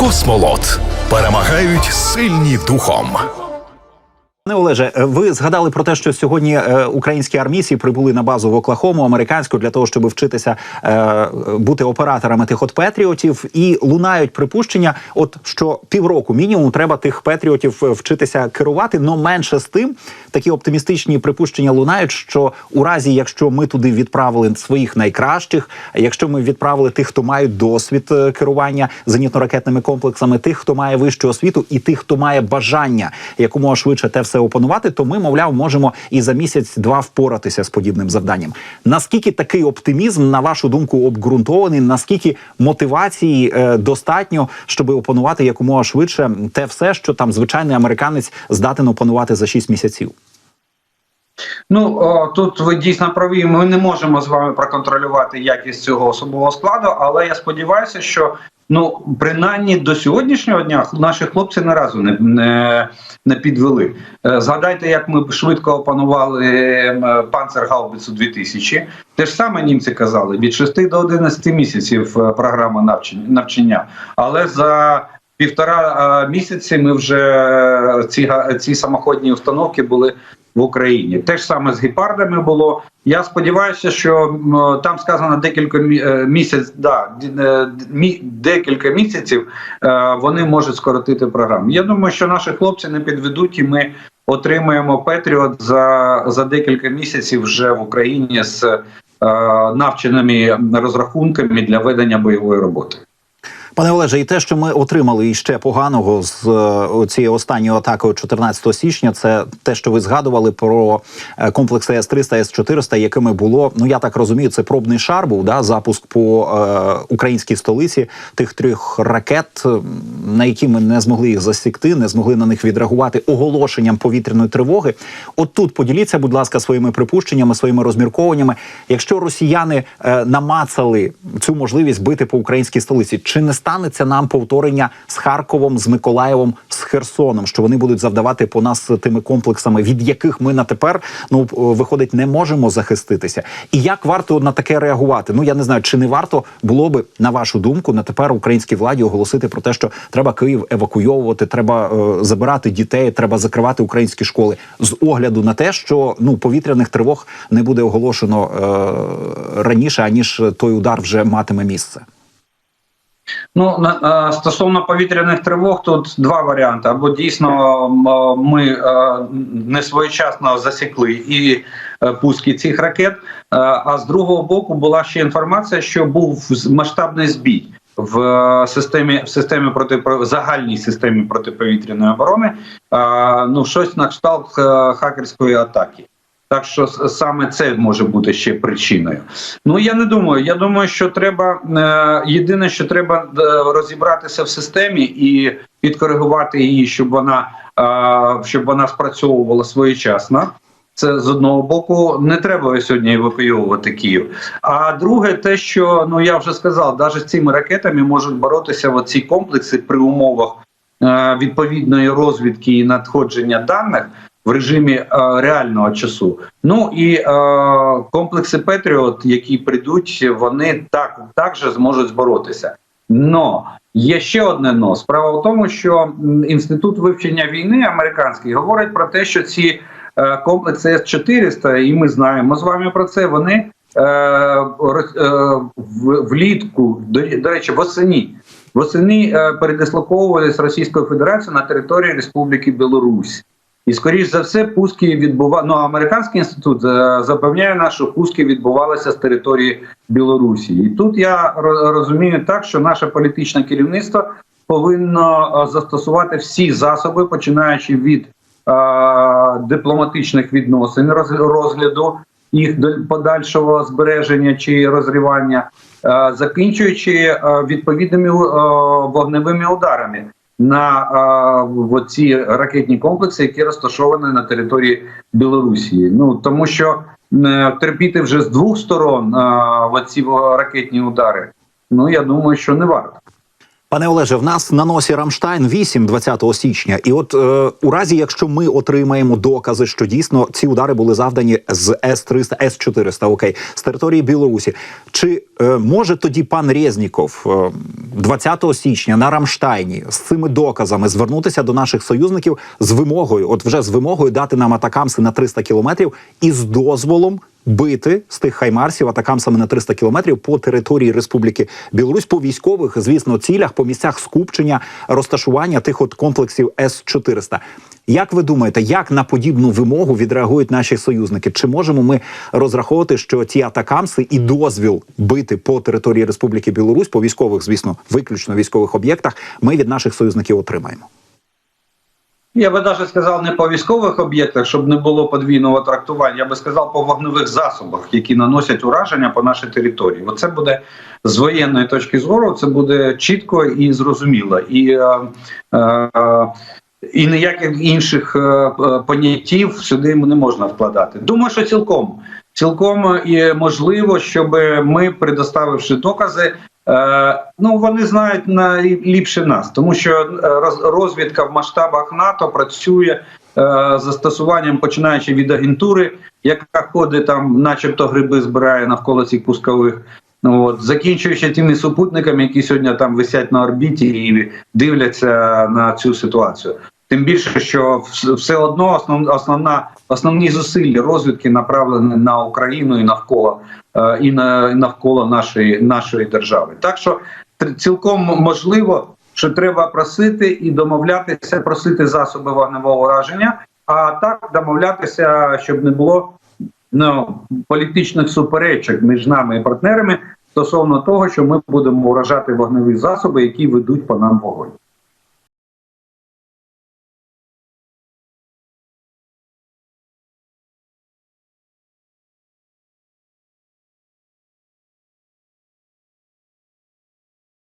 Космолот перемагають сильні духом. Пане Олеже, е, ви згадали про те, що сьогодні е, українські армійці прибули на базу в Оклахому американську для того, щоб вчитися е, бути операторами тих от петріотів, і лунають припущення, от що півроку мінімум треба тих петріотів вчитися керувати. но менше з тим такі оптимістичні припущення лунають, що у разі, якщо ми туди відправили своїх найкращих, якщо ми відправили тих, хто мають досвід керування зенітно-ракетними комплексами, тих, хто має вищу освіту, і тих, хто має бажання якомога швидше те все опанувати, то ми, мовляв, можемо і за місяць-два впоратися з подібним завданням. Наскільки такий оптимізм, на вашу думку, обґрунтований? Наскільки мотивації е, достатньо, щоб опанувати якомога швидше те все, що там звичайний американець здатен опанувати за 6 місяців? Ну тут ви дійсно праві. Ми не можемо з вами проконтролювати якість цього особового складу, але я сподіваюся, що ну принаймні до сьогоднішнього дня наші хлопці не разу не, не, не підвели. Е, Згадайте, як ми швидко опанували панцер панцергаубицю 2000. Те ж саме німці казали від 6 до 11 місяців е, програма навчання навчання, але за Півтора місяці ми вже е, ці ці самоходні установки були в Україні. Те ж саме з гепардами було. Я сподіваюся, що там сказано декілька е, місяць, да, е, декілька місяців вони можуть скоротити програму. Я думаю, що наші хлопці не підведуть, і ми отримаємо Петріот за, за декілька місяців вже в Україні з навченими розрахунками для ведення бойової роботи. Пане Олеже, і те, що ми отримали іще поганого з е, цією останньою атакою 14 січня, це те, що ви згадували про е, комплекси С-300, С-400, якими було, ну я так розумію, це пробний шар був, да, запуск по е, українській столиці тих трьох ракет, на які ми не змогли їх засікти, не змогли на них відреагувати оголошенням повітряної тривоги. От тут поділіться, будь ласка, своїми припущеннями, своїми розмірковуваннями. Якщо росіяни е, намацали цю можливість бити по українській столиці, чи не станеться нам повторення з Харковом, з Миколаєвом, з Херсоном, що вони будуть завдавати по нас тими комплексами, від яких ми на тепер ну виходить не можемо захиститися? І як варто на таке реагувати? Ну я не знаю, чи не варто було би на вашу думку на тепер українській владі оголосити про те, що треба Київ евакуйовувати, треба е, забирати дітей, треба закривати українські школи з огляду на те, що ну повітряних тривог не буде оголошено е, раніше, аніж той удар вже матиме місце. Ну е, стосовно повітряних тривог, тут два варіанти: або дійсно ми е, не своєчасно засікли і е, пуски цих ракет. е, А з другого боку була ще інформація, що був масштабний збій в е, системі в системі проти загальній системі протиповітряної оборони. е, Ну щось на кшталт е, хакерської атаки. Так що саме це може бути ще причиною. Ну я не думаю. Я думаю, що треба е, єдине, що треба е, розібратися в системі і підкоригувати її, щоб вона е, щоб вона спрацьовувала своєчасно. Це з одного боку не треба сьогодні евакуйовувати Київ. А друге, те, що ну я вже сказав, навіть з цими ракетами можуть боротися в ці комплекси при умовах е, відповідної розвідки і надходження даних в режимі е, реального часу. Ну і е, комплекси Петріот, які прийдуть, вони так також зможуть боротися. Но є ще одне но. Справа в тому, що інститут вивчення війни американський говорить про те, що ці е, комплекси С-400, і ми знаємо з вами про це. Вони е, е, влітку, до, до речі, восені. Восени е, передислоковували з Російської Федерації на території Республіки Білорусь. І скоріш за все, пуски відбува... ну, американський інститут е, запевняє нас, що пуски відбувалися з території Білорусі. І тут я розумію так, що наше політичне керівництво повинно е, застосувати всі засоби, починаючи від е, дипломатичних відносин, роз- розгляду їх до подальшого збереження чи розривання, е, закінчуючи е, відповідними е, вогневими ударами на а, в ці ракетні комплекси, які розташовані на території Білорусі. Ну тому що е, терпіти вже з двох сторон е, ці ракетні удари. Ну я думаю, що не варто. Пане Олеже, в нас на носі Рамштайн 8 20 січня. І от е, у разі, якщо ми отримаємо докази, що дійсно ці удари були завдані з С-300, С-400, окей, з території Білорусі, чи е, може тоді пан Резніков е, 20 січня на Рамштайні з цими доказами звернутися до наших союзників з вимогою, от вже з вимогою дати нам атакамси на 300 кілометрів і з дозволом бити з тих хаймарсів атакамсами на 300 кілометрів по території Республіки Білорусь по військових, звісно, цілях, по місцях скупчення, розташування тих от комплексів С-400. Як ви думаєте, як на подібну вимогу відреагують наші союзники? Чи можемо ми розраховувати, що ті атакамси і дозвіл бити по території Республіки Білорусь по військових, звісно, виключно військових об'єктах, ми від наших союзників отримаємо? Я би навіть сказав не по військових об'єктах, щоб не було подвійного трактування. Я би сказав по вогневих засобах, які наносять ураження по нашій території. Оце буде з воєнної точки зору. Це буде чітко і зрозуміло. І е, е, і ніяких інших е, е, поняттів сюди не можна вкладати. Думаю, що цілком цілком і можливо, щоб ми, предоставивши докази, е, ну вони знають найліпше нас, тому що е, роз- розвідка в масштабах НАТО працює е, застосуванням, починаючи від агентури, яка ходить там, начебто гриби збирає навколо цих пускових. Ну от закінчуючи тими супутниками, які сьогодні там висять на орбіті і дивляться на цю ситуацію. Тим більше, що все одно основ, основна основні зусилля розвідки направлені на Україну і навколо е, і на навколо нашої нашої держави. Так що цілком можливо, що треба просити і домовлятися, просити засоби вогневого ураження, а так домовлятися, щоб не було ну, політичних суперечок між нами і партнерами стосовно того, що ми будемо уражати вогневі засоби, які ведуть по нам вогонь.